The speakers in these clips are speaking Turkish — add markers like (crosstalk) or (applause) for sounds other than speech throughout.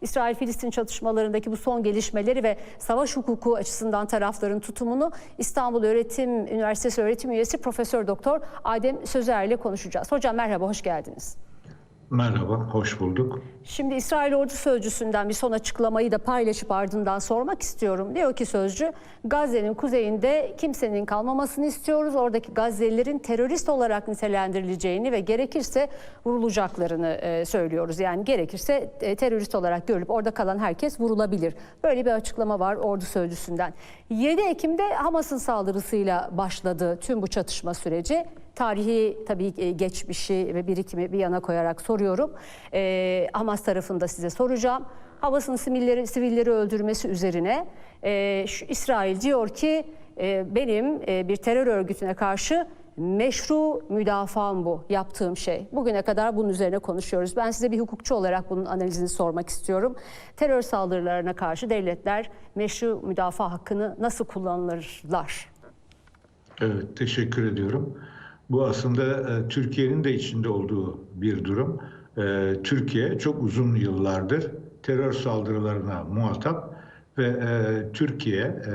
İsrail-Filistin çatışmalarındaki bu son gelişmeleri ve savaş hukuku açısından tarafların tutumunu İstanbul Öğretim Üniversitesi öğretim üyesi Profesör Doktor Adem Sözer ile konuşacağız. Hocam merhaba, hoş geldiniz. Merhaba, hoş bulduk. Şimdi İsrail Ordu Sözcüsü'nden bir son açıklamayı da paylaşıp ardından sormak istiyorum. Diyor ki sözcü, Gazze'nin kuzeyinde kimsenin kalmamasını istiyoruz. Oradaki Gazze'lilerin terörist olarak nitelendirileceğini ve gerekirse vurulacaklarını e, söylüyoruz. Yani gerekirse e, terörist olarak görülüp orada kalan herkes vurulabilir. Böyle bir açıklama var Ordu Sözcüsü'nden. 7 Ekim'de Hamas'ın saldırısıyla başladı tüm bu çatışma süreci tarihi tabii e, geçmişi ve birikimi bir yana koyarak soruyorum. Ee, Hamas tarafında size soracağım. Hamas'ın sivilleri, sivilleri öldürmesi üzerine e, şu İsrail diyor ki e, benim e, bir terör örgütüne karşı meşru müdafam bu yaptığım şey. Bugüne kadar bunun üzerine konuşuyoruz. Ben size bir hukukçu olarak bunun analizini sormak istiyorum. Terör saldırılarına karşı devletler meşru müdafaa hakkını nasıl kullanırlar? Evet, teşekkür ediyorum. Bu aslında e, Türkiye'nin de içinde olduğu bir durum. E, Türkiye çok uzun yıllardır terör saldırılarına muhatap ve e, Türkiye e,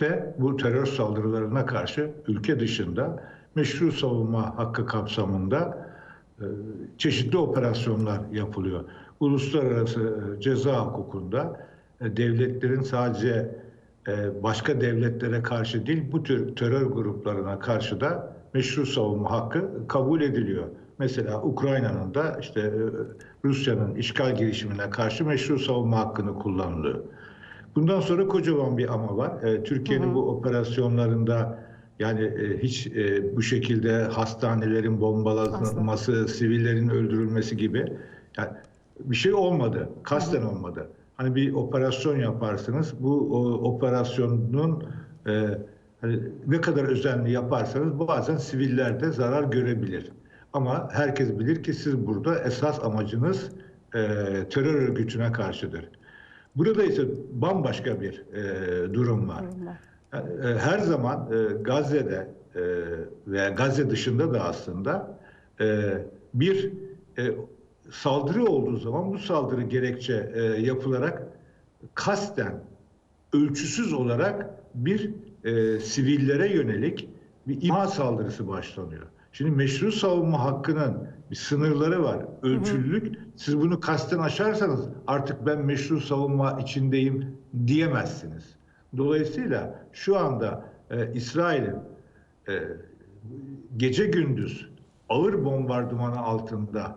de bu terör saldırılarına karşı ülke dışında meşru savunma hakkı kapsamında e, çeşitli operasyonlar yapılıyor. Uluslararası e, ceza hukukunda e, devletlerin sadece e, başka devletlere karşı değil bu tür terör gruplarına karşı da meşru savunma hakkı kabul ediliyor. Mesela Ukrayna'nın da işte e, Rusya'nın işgal girişimine karşı meşru savunma hakkını kullanılıyor. Bundan sonra kocaman bir ama var. E, Türkiye'nin bu operasyonlarında yani e, hiç bu şekilde hastanelerin bombalanması, sivillerin öldürülmesi gibi yani bir şey olmadı. Kasten olmadı. Hani bir operasyon yaparsınız. Bu operasyonun e, hani ne kadar özenli yaparsanız bazen siviller de zarar görebilir. Ama herkes bilir ki siz burada esas amacınız e, terör örgütüne karşıdır. Burada ise bambaşka bir e, durum var. Yani, e, her zaman e, Gazze'de e, veya Gazze dışında da aslında e, bir e, saldırı olduğu zaman bu saldırı gerekçe e, yapılarak kasten ölçüsüz olarak bir e, sivillere yönelik bir imha saldırısı başlanıyor. Şimdi meşru savunma hakkının bir sınırları var, ölçülülük. Siz bunu kasten aşarsanız artık ben meşru savunma içindeyim diyemezsiniz. Dolayısıyla şu anda e, İsrail'in e, gece gündüz ağır bombardımanı altında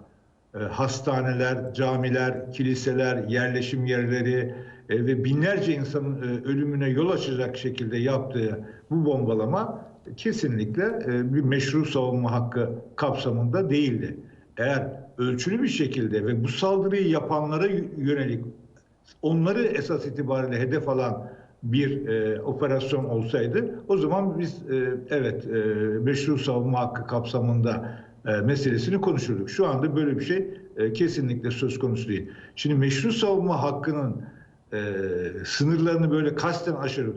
e, hastaneler, camiler, kiliseler, yerleşim yerleri e, ve binlerce insanın e, ölümüne yol açacak şekilde yaptığı bu bombalama kesinlikle e, bir meşru savunma hakkı kapsamında değildi. Eğer ölçülü bir şekilde ve bu saldırıyı yapanlara yönelik onları esas itibariyle hedef alan bir e, operasyon olsaydı o zaman biz e, evet e, meşru savunma hakkı kapsamında e, meselesini konuşurduk. Şu anda böyle bir şey e, kesinlikle söz konusu değil. Şimdi meşru savunma hakkının e, sınırlarını böyle kasten aşırı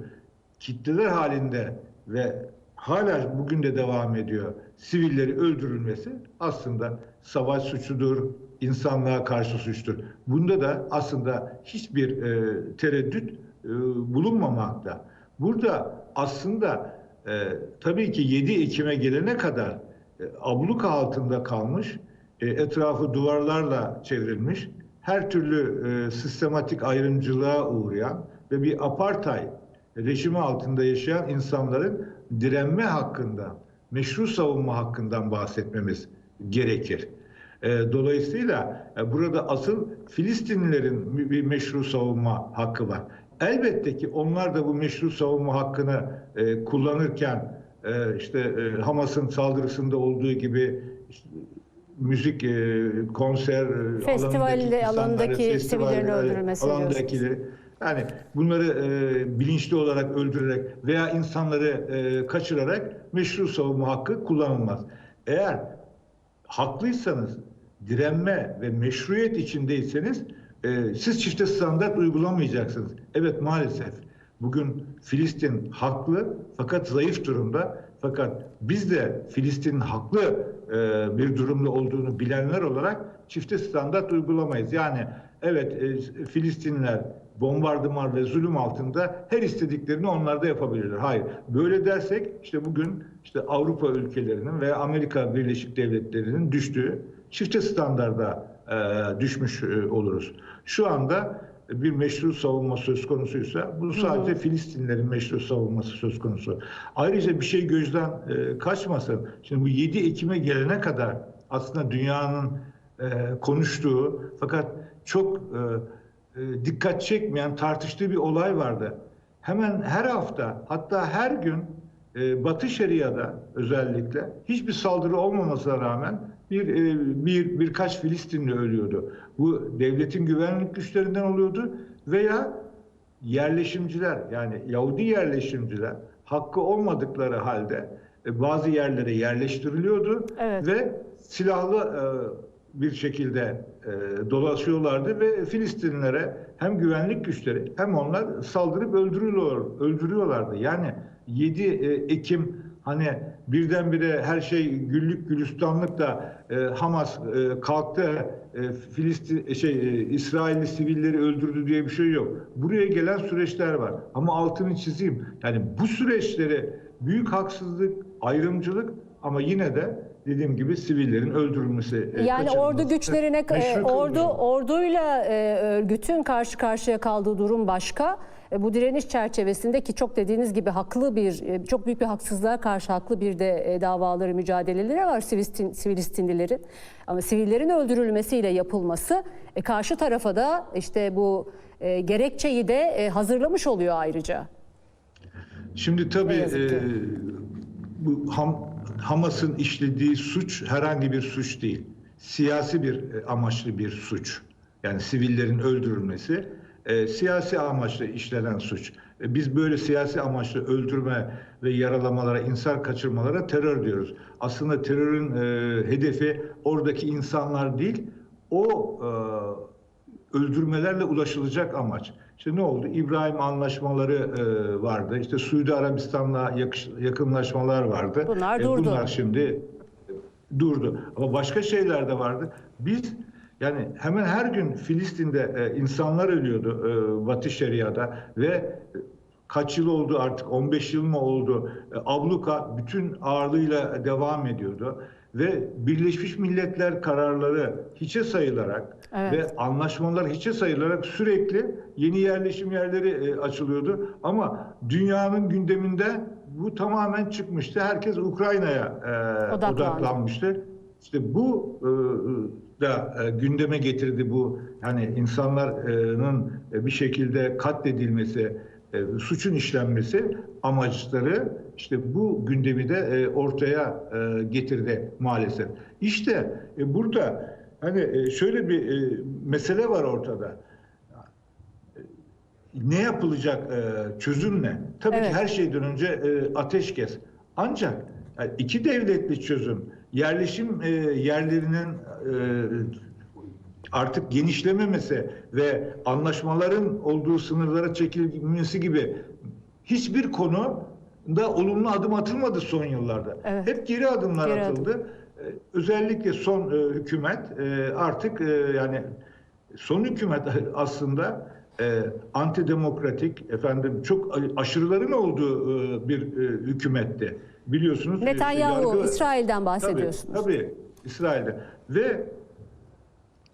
kitleler halinde ve hala bugün de devam ediyor sivilleri öldürülmesi aslında savaş suçudur, insanlığa karşı suçtur. Bunda da aslında hiçbir e, tereddüt e, bulunmamakta. Burada aslında e, tabii ki 7 Ekim'e gelene kadar e, abluka altında kalmış, e, etrafı duvarlarla çevrilmiş, her türlü e, sistematik ayrımcılığa uğrayan ve bir apartheid rejimi altında yaşayan insanların direnme hakkından, meşru savunma hakkından bahsetmemiz gerekir. E, dolayısıyla e, burada asıl Filistinlilerin bir meşru savunma hakkı var. Elbette ki onlar da bu meşru savunma hakkını e, kullanırken işte Hamas'ın saldırısında olduğu gibi müzik, konser Festival alanındaki, alanındaki sivillerin öldürülmesi alandakileri yani bunları e, bilinçli olarak öldürerek veya insanları e, kaçırarak meşru savunma hakkı kullanılmaz. Eğer haklıysanız, direnme ve meşruiyet içindeyseniz e, siz çifte standart uygulamayacaksınız. Evet maalesef bugün Filistin haklı fakat zayıf durumda. Fakat biz de Filistin'in haklı bir durumda olduğunu bilenler olarak çifte standart uygulamayız. Yani evet e, Filistinliler bombardıman ve zulüm altında her istediklerini onlar da yapabilirler. Hayır. Böyle dersek işte bugün işte Avrupa ülkelerinin ve Amerika Birleşik Devletleri'nin düştüğü çifte standarda e, düşmüş e, oluruz. Şu anda bir meşru savunma söz konusuysa bu sadece Filistinlerin meşru savunması söz konusu. Ayrıca bir şey gözden e, kaçmasın. Şimdi bu 7 Ekim'e gelene kadar aslında dünyanın e, konuştuğu fakat çok e, e, dikkat çekmeyen tartıştığı bir olay vardı. Hemen her hafta hatta her gün e, Batı Şeria'da özellikle hiçbir saldırı olmamasına rağmen bir, e, bir birkaç Filistinli ölüyordu. Bu devletin güvenlik güçlerinden oluyordu veya yerleşimciler yani Yahudi yerleşimciler hakkı olmadıkları halde e, bazı yerlere yerleştiriliyordu Evet. ve silahlı e, bir şekilde dolaşıyorlardı ve Filistinlilere hem güvenlik güçleri hem onlar saldırıp öldürüyorlar, öldürüyorlardı. Yani 7 e, Ekim hani birdenbire her şey güllük gülistanlıkla e, Hamas e, kalktı e, Filistin şey e, İsrailli sivilleri öldürdü diye bir şey yok. Buraya gelen süreçler var. Ama altını çizeyim. Yani bu süreçleri büyük haksızlık, ayrımcılık ama yine de dediğim gibi sivillerin öldürülmesi, e, Yani ordu güçlerine e, ordu kılmıyor. orduyla e, örgütün karşı karşıya kaldığı durum başka. E, bu direniş çerçevesinde ki çok dediğiniz gibi haklı bir e, çok büyük bir haksızlığa karşı haklı bir de e, davaları mücadeleleri var Sivilistin, Sivilistinlilerin. Ama sivillerin öldürülmesiyle yapılması karşı tarafa da işte bu gerekçeyi de hazırlamış oluyor ayrıca. Şimdi tabii e, bu Ham- Hamas'ın işlediği suç herhangi bir suç değil. Siyasi bir amaçlı bir suç. Yani sivillerin öldürülmesi e, siyasi amaçlı işlenen suç. E, biz böyle siyasi amaçlı öldürme ve yaralamalara, insan kaçırmalara terör diyoruz. Aslında terörün e, hedefi oradaki insanlar değil, o e, öldürmelerle ulaşılacak amaç. İşte ne oldu? İbrahim anlaşmaları e, vardı. İşte Suudi Arabistan'la yakış- yakınlaşmalar vardı. Bunlar E, durdu. bunlar şimdi durdu. Ama başka şeyler de vardı. Biz yani hemen her gün Filistin'de e, insanlar ölüyordu e, Batı Şeria'da ve kaç yıl oldu artık 15 yıl mı oldu? E, abluka bütün ağırlığıyla devam ediyordu ve Birleşmiş Milletler kararları hiçe sayılarak Evet. ve anlaşmalar hiçe sayılarak sürekli yeni yerleşim yerleri e, açılıyordu. Ama dünyanın gündeminde bu tamamen çıkmıştı. Herkes Ukrayna'ya e, odaklanmıştı. İşte bu e, da e, gündeme getirdi bu yani insanların e, bir şekilde katledilmesi, e, suçun işlenmesi amaçları işte bu gündemi de e, ortaya e, getirdi maalesef. İşte e, burada hani e, şöyle bir e, mesele var ortada. Ne yapılacak? e, çözüm ne? Tabii Evet. ki her şeyden önce e, ateşkes. Ancak iki devletli çözüm, yerleşim e, yerlerinin e, artık genişlememesi ve anlaşmaların olduğu sınırlara çekilmesi gibi hiçbir konu da olumlu adım atılmadı son yıllarda. Evet. Hep geri adımlar Geri adım. atıldı. E, Özellikle son e, hükümet e, artık e, yani son hükümet (laughs) aslında e, antidemokratik efendim çok aşırıların olduğu e, bir e, hükümetti. Biliyorsunuz. e, Netanyahu, yargı- İsrail'den bahsediyorsunuz. Tabii, tabii İsrail'de. Ve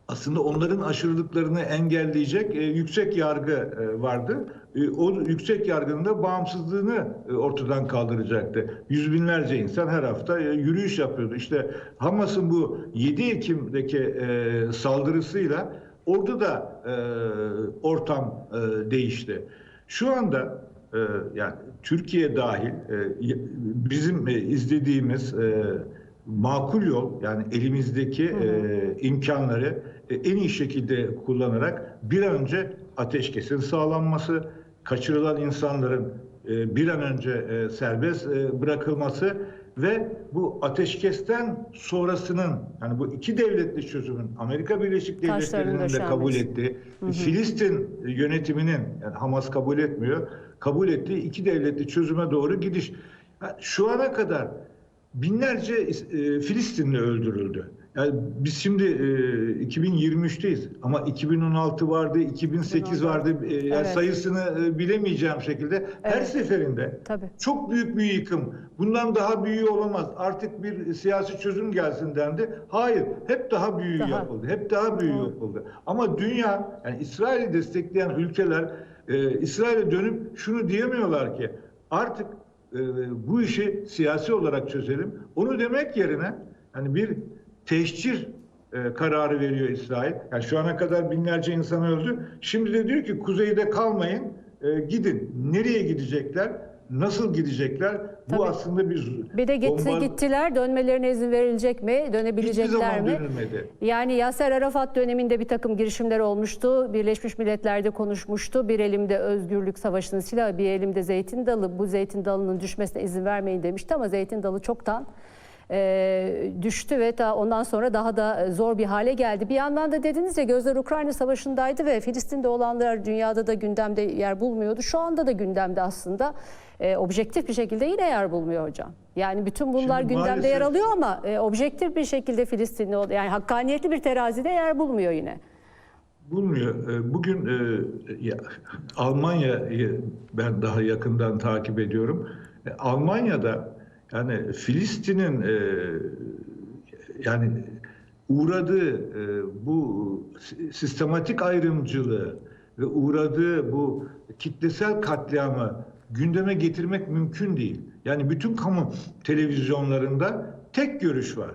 aslında onların aşırılıklarını engelleyecek e, yüksek yargı e, vardı. E, o yüksek yargının da bağımsızlığını e, ortadan kaldıracaktı. Yüz binlerce insan her hafta e, yürüyüş yapıyordu. İşte Hamas'ın bu 7 Ekim'deki e, saldırısıyla orada da e, ortam e, değişti. Şu anda e, yani Türkiye dahil e, bizim e, izlediğimiz e, makul yol yani elimizdeki e, imkanları e, en iyi şekilde kullanarak bir an önce ateşkesin sağlanması, kaçırılan insanların e, bir an önce e, serbest e, bırakılması ve bu ateşkesten sonrasının yani bu iki devletli çözümün Amerika Birleşik Devletleri'nin de kabul ettiği, Filistin yönetiminin yani Hamas kabul etmiyor, kabul ettiği iki devletli çözüme doğru gidiş. Şu ana kadar binlerce e, Filistinli öldürüldü. Yani biz şimdi e, 2023'teyiz ama 2016 vardı, 2008 vardı. E, yani Evet. sayısını e, bilemeyeceğim şekilde her Evet. seferinde Tabii. çok büyük bir yıkım. Bundan daha büyüğü olamaz. Artık bir siyasi çözüm gelsin dendi. Hayır, hep daha büyüğü Daha. yapıldı. Hep daha büyüğü Doğru. yapıldı. Ama dünya, yani İsrail'i destekleyen ülkeler e, İsrail'e dönüp şunu diyemiyorlar ki artık e, bu işi siyasi olarak çözelim. Onu demek yerine hani bir teşcir e, kararı veriyor İsrail. Yani şu ana kadar binlerce insan öldü. Şimdi de diyor ki kuzeyde kalmayın, e, gidin. Nereye gidecekler? Nasıl gidecekler? Bu Tabii. aslında bir Bir de gitti, bomba- gittiler. Dönmelerine izin verilecek mi? Hiçbir Dönebilecekler zaman mi? dönülmedi. Yani Yasser Arafat döneminde bir takım girişimler olmuştu. Birleşmiş Milletler'de konuşmuştu. Bir elimde özgürlük savaşının silahı, bir elimde zeytin dalı. Bu zeytin dalının düşmesine izin vermeyin demişti ama zeytin dalı çoktan e, düştü ve daha ondan sonra daha da zor bir hale geldi. Bir yandan da dediniz ya gözler Ukrayna Savaşı'ndaydı ve Filistin'de olanlar dünyada da gündemde yer bulmuyordu. Şu anda da gündemde aslında e, objektif bir şekilde yine yer bulmuyor hocam. Yani bütün bunlar Şimdi gündemde yer maalesef- alıyor ama e, objektif bir şekilde Filistinli yani hakkaniyetli bir terazide yer bulmuyor yine. Bulmuyor. E, Bugün e, ya, Almanya'yı ben daha yakından takip ediyorum. E, Almanya'da yani Filistin'in e, yani uğradığı e, bu si- sistematik ayrımcılığı ve uğradığı bu kitlesel katliamı gündeme getirmek mümkün değil. Yani bütün kamu televizyonlarında tek görüş var.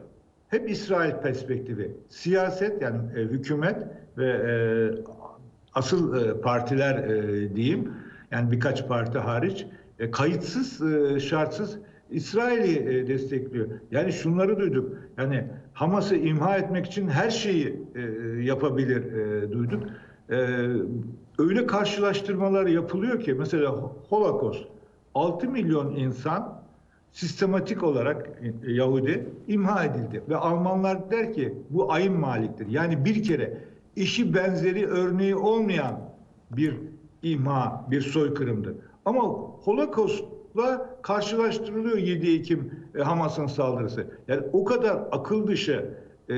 Hep İsrail perspektifi. Siyaset yani e, hükümet ve e, asıl e, partiler e, diyeyim yani birkaç parti hariç e, kayıtsız e, şartsız İsrail'i e, destekliyor. Yani şunları duyduk. Yani Hamas'ı imha etmek için her şeyi e, yapabilir e, duyduk. Öyle karşılaştırmalar yapılıyor ki mesela Holocaust 6 milyon insan sistematik olarak Yahudi imha edildi. Ve Almanlar der ki bu ayın maliktir. Yani bir kere işi benzeri örneği olmayan bir imha, bir soykırımdır. Ama Holocaust'la karşılaştırılıyor 7 Ekim e, Hamas'ın saldırısı. Yani o kadar akıl dışı, e,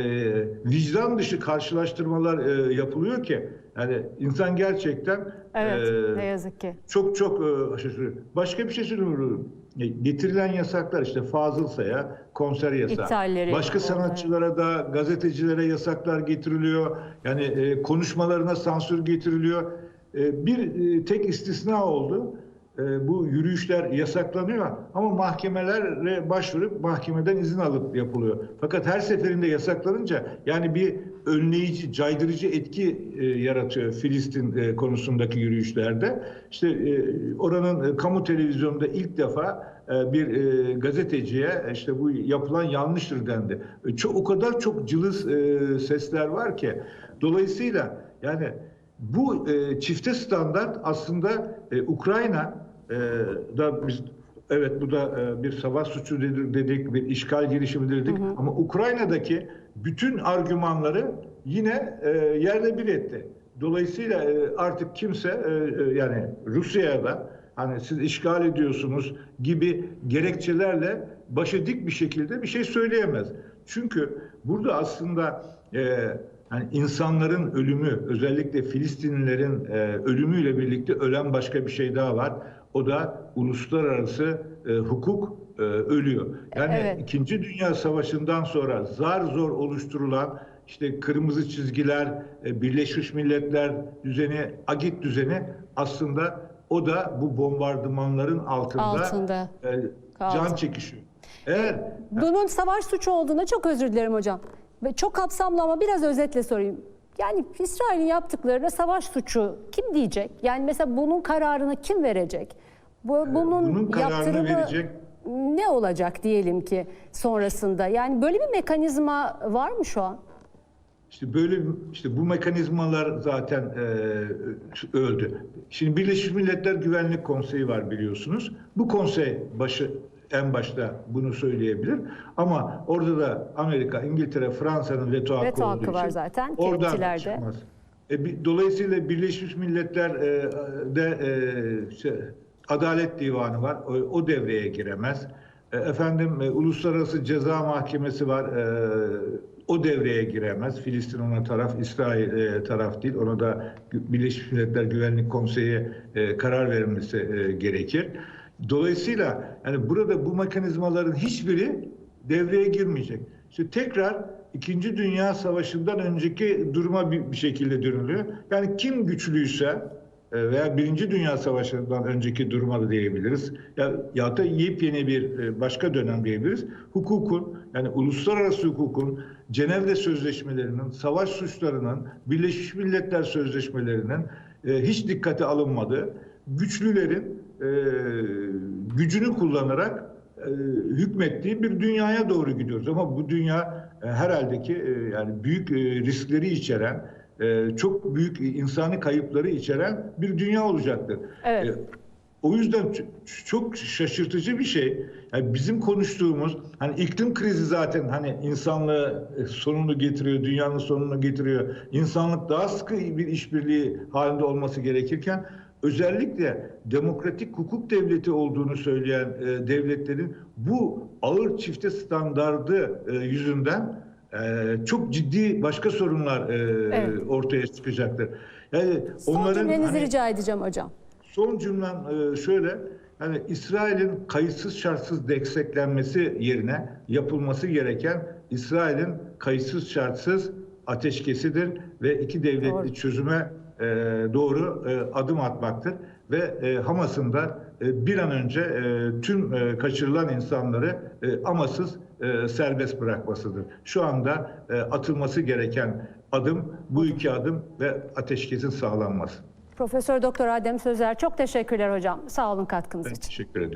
vicdan dışı karşılaştırmalar e, yapılıyor ki yani insan gerçekten Evet e, ne yazık ki. çok çok e, şaşırıyor. Başka bir şey söylüyorum. E, Getirilen yasaklar işte Fazıl Say'a konser yasağı. İptalleri Başka sanatçılara da gazetecilere yasaklar getiriliyor. Yani e, konuşmalarına sansür getiriliyor. E, bir e, tek istisna oldu. E, bu yürüyüşler yasaklanıyor ama mahkemelere başvurup mahkemeden izin alıp yapılıyor. Fakat her seferinde yasaklanınca yani bir önleyici, caydırıcı etki e, yaratıyor Filistin e, konusundaki yürüyüşlerde. İşte e, oranın e, kamu televizyonunda ilk defa e, bir e, gazeteciye işte bu yapılan yanlıştır dendi. E, çok o kadar çok cılız e, sesler var ki dolayısıyla yani bu e, çifte standart aslında e, Ukrayna e, da biz evet bu da e, bir savaş suçu dedik, dedik bir işgal girişimi dedik ama Ukrayna'daki bütün argümanları yine e, yerle bir etti. Dolayısıyla e, artık kimse e, e, yani Rusya'ya da hani siz işgal ediyorsunuz gibi gerekçelerle başı dik bir şekilde bir şey söyleyemez. Çünkü burada aslında e, hani insanların ölümü, özellikle Filistinlilerin e, ölümüyle birlikte ölen başka bir şey daha var. O da uluslararası e, hukuk e, ölüyor. Yani Evet. İkinci Dünya Savaşı'ndan sonra zar zor oluşturulan işte kırmızı çizgiler, e, Birleşmiş Milletler düzeni, agit düzeni aslında o da bu bombardımanların altında, Altında e, kaldı. can çekişiyor. Eğer Bunun savaş suçu olduğuna çok özür dilerim hocam. Ve çok kapsamlı ama biraz özetle sorayım. Yani İsrail'in yaptıklarına savaş suçu kim diyecek? Yani mesela bunun kararını kim verecek? Bu, bunun, bunun kararını verecek- ne olacak diyelim ki sonrasında? Yani böyle bir mekanizma var mı şu an? İşte böyle işte bu mekanizmalar zaten e, öldü. Şimdi Birleşmiş Milletler Güvenlik Konseyi var biliyorsunuz. Bu konsey başı en başta bunu söyleyebilir. Ama orada da Amerika, İngiltere, Fransa'nın veto hakkı Veto hakkı var zaten, Oradan çıkmaz. E, bi- dolayısıyla Birleşmiş Milletler e, de e, işte, Adalet Divanı var. O, o devreye giremez. E, Efendim e, Uluslararası Ceza Mahkemesi var. E, o devreye giremez. Filistin ona taraf, İsrail e, taraf değil. Ona da Birleşmiş Milletler Güvenlik Konseyi e, karar verilmesi e, gerekir. Dolayısıyla yani burada bu mekanizmaların hiçbiri devreye girmeyecek. İşte tekrar İkinci Dünya Savaşı'ndan önceki duruma bir, şekilde dönülüyor. Yani kim güçlüyse e, veya Birinci Dünya Savaşı'ndan önceki duruma da diyebiliriz. Ya, ya da yepyeni bir e, başka dönem diyebiliriz. Hukukun yani uluslararası hukukun, Cenevre Sözleşmelerinin, savaş suçlarının, Birleşmiş Milletler Sözleşmelerinin e, hiç dikkate alınmadığı, güçlülerin e, gücünü kullanarak e, hükmettiği bir dünyaya doğru gidiyoruz. Ama bu dünya e, herhalde ki e, yani büyük e, riskleri içeren, e, çok büyük insani kayıpları içeren bir dünya olacaktır. Evet. E, o yüzden çok şaşırtıcı bir şey. Yani bizim konuştuğumuz hani iklim krizi zaten hani insanlığı e, sonunu getiriyor, dünyanın sonunu getiriyor. İnsanlık daha sıkı bir işbirliği halinde olması gerekirken özellikle demokratik hukuk devleti olduğunu söyleyen e, devletlerin bu ağır çifte standardı e, yüzünden e, çok ciddi başka sorunlar e, Evet. ortaya çıkacaktır. Yani Son onların cümlenizi hani- rica edeceğim hocam. Son cümlem e, şöyle. Yani İsrail'in kayıtsız şartsız desteklenmesi yerine yapılması gereken İsrail'in kayıtsız şartsız ateşkesidir ve iki devletli Doğru. çözüme e, doğru e, adım atmaktır ve e, Hamas'ın da e, bir an önce e, tüm e, kaçırılan insanları e, amasız e, serbest bırakmasıdır. Şu anda e, atılması gereken adım bu iki adım ve ateşkesin sağlanması. Profesör Doktor Adem Sözer çok teşekkürler hocam. Sağ olun katkınız Ben için. teşekkür ederim.